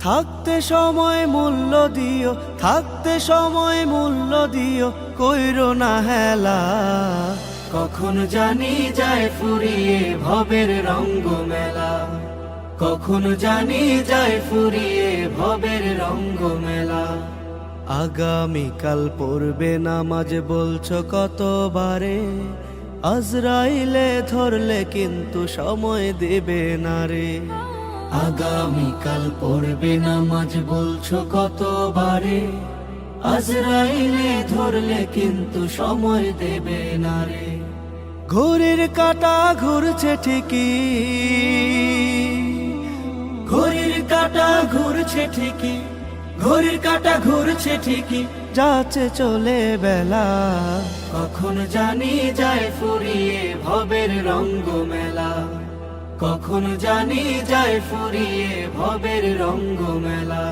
থাকতে সময় মূল্য দিও, থাকতে সময় মূল্য দিও, কইর না হেলা। কখন জানি যায় ফুরিয়ে ভবের রঙ্গ মেলা কখন জানি যায় ফুরিয়ে ভবের রঙ্গ মেলা আগামীকাল পড়বে নামাজ বলছো কতবারে? আজরাইলে ধরলে কিন্তু সময় দেবে না রে। আগামীকাল পড়বে নামাজ, বলছো কতবারে? আজরাইলে ধরলে কিন্তু সময় দেবে না রে। ঘড়ির কাটা ঘুরছে ঠিকই। ঘড়ির কাটা ঘুরছে ঠিকই। ঘড়ির কাটা ঘুরছে ঠিকই। যাচ্ছে চলে বেলা। কখন জানি যায় ফুরিয়ে ভবের রঙ্গ মেলা কখন জানি যায় ফুরিয়ে ভবের রঙ্গ মেলা